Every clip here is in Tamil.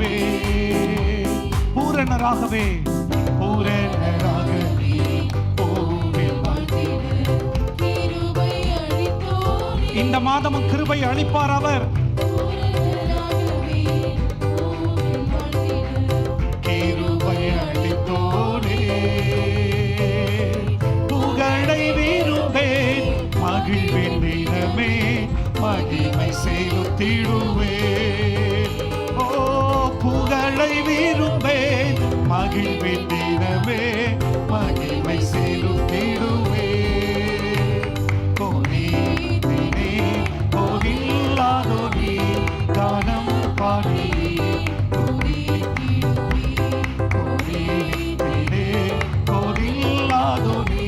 ஆகவே பூரணராக பூவில் கிருபை அளித்தோரே இந்த மாதமும் கிருபை அளிப்பார் அவர். பூரணராகவே. புகழை விரும்பேன் மகிழ்வேன் தினமே மகிமை செலுத்திடுவேன். விரும்பேன் மகிழ்வின் தினமே மகிழ்வை செலுத்திடுவே. போனே போகில்லாதோ நீ கானம் பாடி. போகில்லாதோ நீ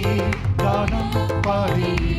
கானம் பாடி.